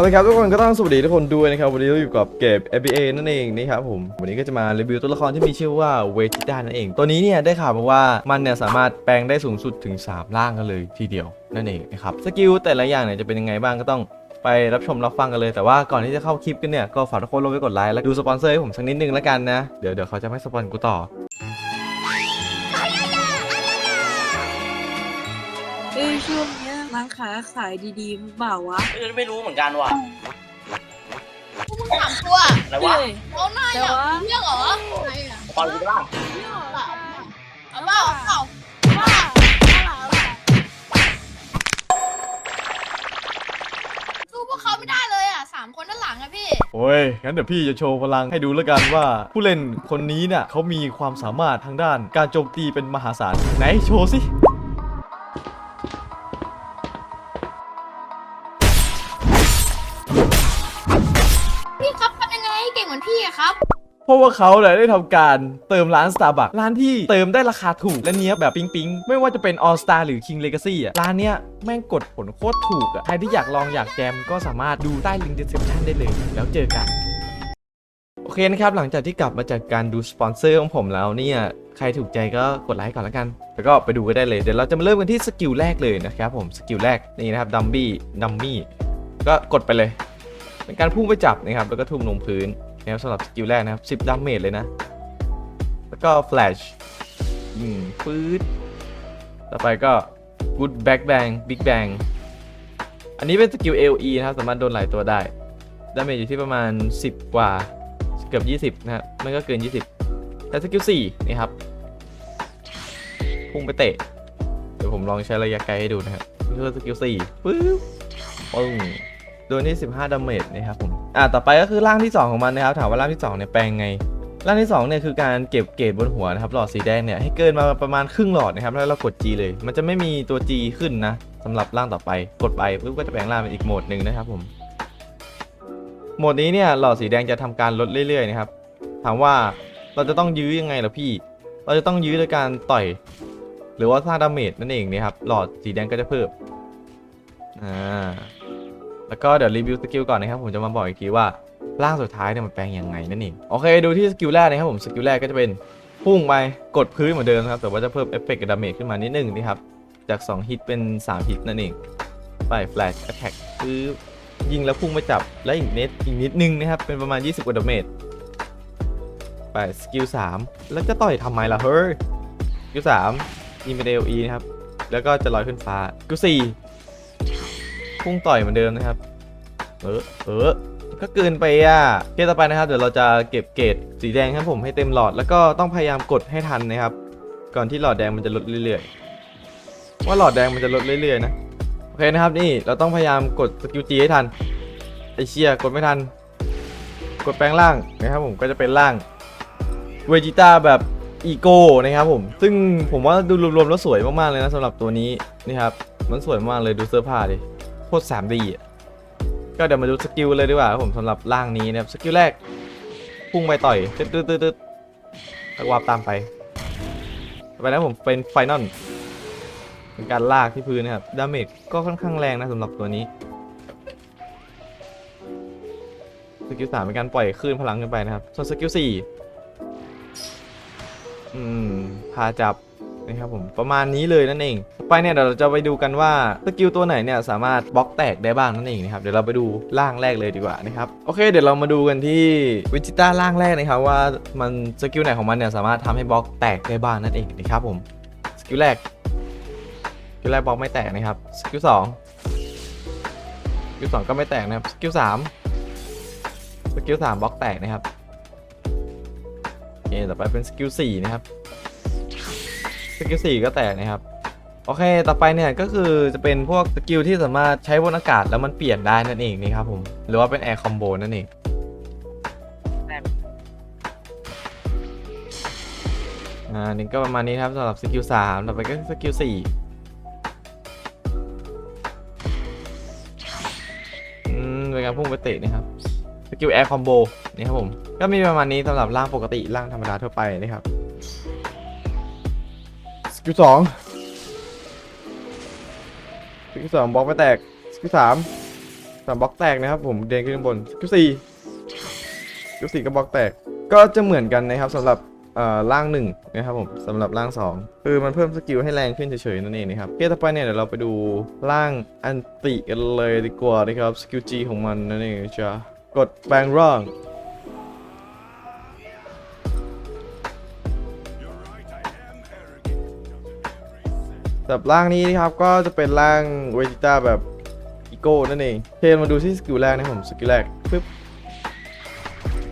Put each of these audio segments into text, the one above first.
เอาละครับทุกคนก็ต้องสวัสดีทุกคนด้วยนะครับวันนี้เราอยู่กับเกม FBA นั่นเองนี่ครับผมวันนี้ก็จะมารีวิวตัวละครที่มีชื่อว่าเวจิต้านั่นเอง ตัวนี้เนี่ยได้ข่าวมาว่ามันเนี่ยสามารถแปลงได้สูงสุดถึง 3 ร่างกันเลยทีเดียวนั่นเองนะครับสกิลแต่ละอย่างเนี่ยจะเป็นยังไงบ้างก็ต้องไปรับชมรับฟังกันเลยแต่ว่าก่อนที่จะเข้าคลิปกันเนี่ยก็ฝากทุกคนลงไปกดไลค์และดูสปอนเซอร์ให้ผมสักนิดนึงแล้วกันนะ เดี๋ยวเดี๋ยวเขาจะไม่สปอนกูต่อ ช่วงเนี้ยร้านค้าขายดีๆมั้งเปล่าวะเออไม่รู้เหมือนกันว่ะสามตัวอะไรวะเอ้ย เอาหน้าแต่อย่างว่าเรื่องเหรอไหนอะตอนกูบ้างเอาเปล่าเอาเปล่าสู้พวกเขาไม่ได้เลยอะสามคนด้านหลังอะพี่ โอ้ย งั้นเดี๋ยวพี่จะโชว์พลังให้ดูแล้วกันว่า ผู้เล่นคนนี้เนี่ยเขามีความสามารถทางด้านการโจมตีเป็นมหาศาล ไหนโชว์สิ ราะว่าเขาเนี่ยได้ทำการเติมร้าน Starbucks ร้านที่เติมได้ราคาถูกและเนี้ยแบบปิ๊งปิงๆ ไม่ว่าจะเป็น All Star หรือ King Legacy อะร้านเนี้ยแม่งกดผลโคตรถูกอะใครที่อยากลองอยากแจมก็สามารถดูใต้ลิงก์ description ได้เลย แล้วเจอกัน โอเคนะครับ หลังจากที่กลับมาจากการดูสปอนเซอร์ของผมแล้วเนี่ยใครถูกใจก็กดไลค์ก่อนแล้วกัน แล้วก็ไปดูกันได้เลย เดี๋ยวเราจะมาเริ่มกันที่สกิลแรกเลยนะครับผมสกิลแรกนี่นะครับดัมบี้ดัมมี่ก็กดไปเลย เป็นการพุ่งไปจับนะครับแล้วก็ทุ่มลงพื้น นะครับสำหรับสกิลแรกนะครับ10ดาเมจเลยนะ แล้วก็แฟลชอืมปื๊ดต่อไปก็ good back bang big bang อันนี้เป็นสกิล LE นะครับ สามารถโดนหลายตัวได้ ดาเมจอยู่ที่ประมาณ 10 กว่า เกือบ 20 นะครับไม่ก็เกิน 20 แต่สกิล 4 นี่ครับ พุ่งไปเตะ เดี๋ยวผมลองใช้ระยะไกลให้ดูนะครับนี่คือสกิล 4 ปึ๊บปึ้ง โดนที่ 15ดาเมจนะครับผมอ่าต่อไปก็คือร่างที่ 2 ของมันนะครับถามว่าร่างที่2เนี่ยแปลงไงร่างที่2เนี่ยคือการเก็บเกรดบนหัวนะครับหลอดสีแดงเนี่ยให้เกินมาประมาณครึ่งหลอดนะครับแล้วเรากด G เลย มันจะไม่มีตัว G ขึ้นนะสำหรับร่างต่อไปกดไปปุ๊บก็จะแปลงร่างเป็นอีกโหมดหนึ่งนะครับผมโหมดนี้เนี่ยหลอดสีแดงจะทำการลดเรื่อยๆนะครับถามว่าเราจะต้องยื้อยังไงล่ะพี่ เราจะต้องยื้อโดยการต่อย หรือว่าสร้างดาเมจนั่นเองนะครับหลอดสีแดงก็จะเพิ่มอ่า แล้วก็เดี๋ยวรีวิวสกิลก่อนนะครับผมจะมาบอกอีกทีว่าร่างสุดท้ายเนี่ยมันแปลงยังไงนั่นเองโอเคดูที่สกิลแรกนะครับผมสกิลแรกก็จะเป็นพุ่งไปกดพื้นเหมือนเดิมครับแต่ว่าจะเพิ่มเอฟเฟกต์ดาเมจขึ้นมานิดนึงนะครับจาก2ฮิตเป็น3ฮิตนั่นเองไปแฟลชแอ t แทกคือยิงแล้วพุ่งไปจับแล้วอีกเนิดอีกนิดนึงนะครับเป็นประมาณ 20กว่าดาเมจไปสกิล3แล้วจะต่อยทำไมล่ะเฮ้ยสกิล3ยิงเป็นเอลีนะครับแล้วก็จะลอยขึ้นฟ้าสกิล4 พุ่งต่อยเหมือนเดิมนะครับ เออเออก็เกินไปอะเคสต่อไปนะครับ เดี๋ยวเราจะเก็บเกรดสีแดงครับผมให้เต็มหลอด แล้วก็ต้องพยายามกดให้ทันนะครับ ก่อนที่หลอดแดงมันจะลดเรื่อยๆ ว่าหลอดแดงมันจะลดเรื่อยๆนะโอเคนะครับนี่เราต้องพยายามกดสกิลจีให้ทันไอเชียกดไม่ทัน กดแปลงร่างนะครับผมก็จะเป็นร่างเวจิต้าแบบอีโก้นะครับผม ซึ่งผมว่าดูรวมๆแล้วสวยมากๆเลยนะสำหรับตัวนี้นี่ครับ มันสวยมากเลยดูเสื้อผ้าดิ โคตร 3D อะก็เดี๋ยวมาดูสกิลเลยดีกว่าครับผมสำหรับร่างนี้นะครับสกิลแรกพุ่งไปต่อยตึ๊ดตึ๊ดตึ๊ดตึ๊ดแล้ววาร์ปตามไปต่อไปนะผมเป็นไฟนอลเป็นการลากที่พื้นนะครับดาเมจก็ค่อนข้างแรงนะสำหรับตัวนี้สกิลสามเป็นการปล่อยคลื่นพลังขึ้นไปนะครับ ส่วนสกิลสี่อืมพาจับ นะครับผมประมาณนี้เลยนั่นเองต่อไปเนี่ยเดี๋ยวเราจะไปดูกันว่าสกิลตัวไหนเนี่ยสามารถบล็อกแตกได้บ้างนั่นเองนะครับเดี๋ยวเราไปดูร่างแรกเลยดีกว่านะครับโอเค เดี๋ยวเรามาดูกันที่วิจิต้าร่างแรกนะครับว่ามันสกิลไหนของมันเนี่ยสามารถทำให้บล็อกแตกได้บ้างนั่นเองนะครับผมสกิลแรกสกิลแรกบล็อกไม่แตกนะครับสกิลสองสกิลสองก็ไม่แตกนะครับสกิลสามสกิลสามบล็อกแตกนะครับโอเคต่อไปเป็นสกิลสี่นะครับ สกิลสี่ก็แตกนะครับ โอเค ต่อไปเนี่ยก็คือจะเป็นพวกสกิลที่สามารถใช้บนอากาศแล้วมันเปลี่ยนได้นั่นเองนี่ครับผม หรือว่าเป็นแอร์คอมโบนั่นเองอ่านี่ก็ประมาณนี้ครับสำหรับสกิลสามต่อไปก็สกิลสี่อืมเป็นการพุ่งไปเตะนะครับสกิลแอร์คอมโบนี่ครับผม ก็มีประมาณนี้สำหรับร่างปกติร่างธรรมดาทั่วไปนะครับ กิลสองสกิลสองบล็อกไม่แตกสกิลสามสามบล็อกแตกนะครับผมเดินขึ้นบนสกิลสี่สกิลสี่ก็บล็อกแตก ก็จะเหมือนกันนะครับสำหรับเอ่อร่างหนึ่งนะครับผมสำหรับร่างสองคือมันเพิ่มสกิลให้แรงขึ้นเฉยๆนั่นเองนะครับโอเคต่อไปเนี่ยเดี๋ยวเราไปดูร่างอันติกันเลยดีกว่านะครับสกิล G ของมันนั่นเองจ้ะกดแปลงร่าง สำหรับร่างนี้นะครับก็จะเป็นร่างเวจิต้าแบบอีโก้นั่นเองเทนมาดูที่สกิลแรกนะผมสกิลแรกปึ๊บ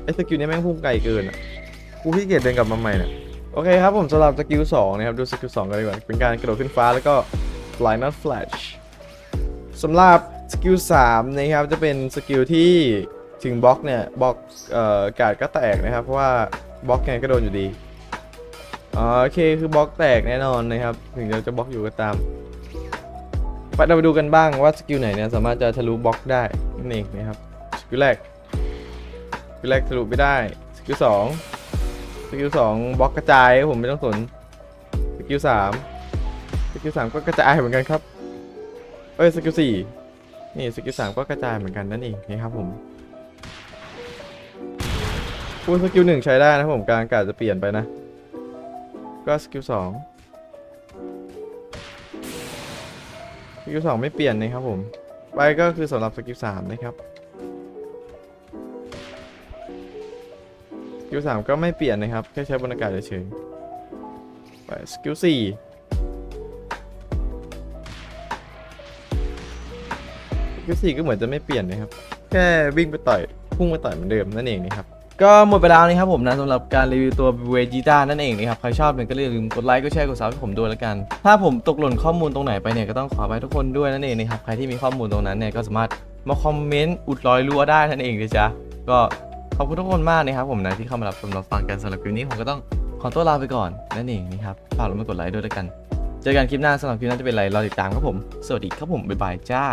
ไอสกิลนี้แม่งพุ่งไกลเกินอะกูขี้เกียจเดินกลับมาใหม่เนี่ยโอเคครับผมสำหรับสกิล2นะครับดูสกิล2กันดีกว่าเป็นการกระโดดขึ้นฟ้าแล้วก็ fly not flash สำหรับสกิล3นะครับจะเป็นสกิลที่ถึงบล็อกเนี่ยบล็อกเอ่อการ์ดก็แตกนะครับเพราะว่าบล็อกไงก็โดนอยู่ดี อ๋อโอเคคือบล็อกแตกแน่นอนนะครับ ถึงเราจะบล็อกอยู่ก็ตามไปเราไปดูกันบ้างว่าสกิลไหนเนี่ยสามารถจะทะลุบล็อกได้นั่นเองนะครับสกิลแรกสกิลแรกทะลุไม่ได้สกิลสองสกิลสองบล็อกกระจายผมไม่ต้องสนสกิลสามสกิลสามก็กระจายเหมือนกันครับเอ้ยสกิลสี่นี่สกิลสามก็กระจายเหมือนกันนั่นเองนะครับผมพูดสกิลหนึ่งใช้ได้นะผมการอากาศจะเปลี่ยนไปนะ ก็สกิลสองสกิลสองไม่เปลี่ยนนะครับผม ไปก็คือสำหรับสกิลสามนะครับสกิลสามก็ไม่เปลี่ยนนะครับ แค่ใช้บรรยากาศเฉยๆไปสกิลสี่สกิลสี่ก็เหมือนจะไม่เปลี่ยนนะครับ แค่วิ่งไปต่อยพุ่งไปต่อยเหมือนเดิมนั่นเองนะครับ ก็หมดไปแล้วนะครับผมนะสำหรับการรีวิวตัวเวจิต้านั่นเองนะครับ ใครชอบเนี่ยก็อย่าลืมกดไลค์กดแชร์กดซับให้ผมด้วยแล้วกัน ถ้าผมตกหล่นข้อมูลตรงไหนไปเนี่ยก็ต้องขอไปทุกคนด้วยนั่นเองนะครับ ใครที่มีข้อมูลตรงนั้นเนี่ยก็สามารถมาคอมเมนต์อุดรอยรั่วได้นั่นเองนะจ๊ะก็ขอบคุณทุกคนมากนะครับผมนะที่เข้ามารับชมรับฟังกันสำหรับคลิปนี้ผมก็ต้องขอตัวลาไปก่อนนั่นเองนะครับฝากลงมากดไลค์ด้วยแล้วกัน เจอกันคลิปหน้าสำหรับคลิปหน้าจะเป็นอะไรรอติดตามครับผม สวัสดีครับผมบ๊ายบายจ้า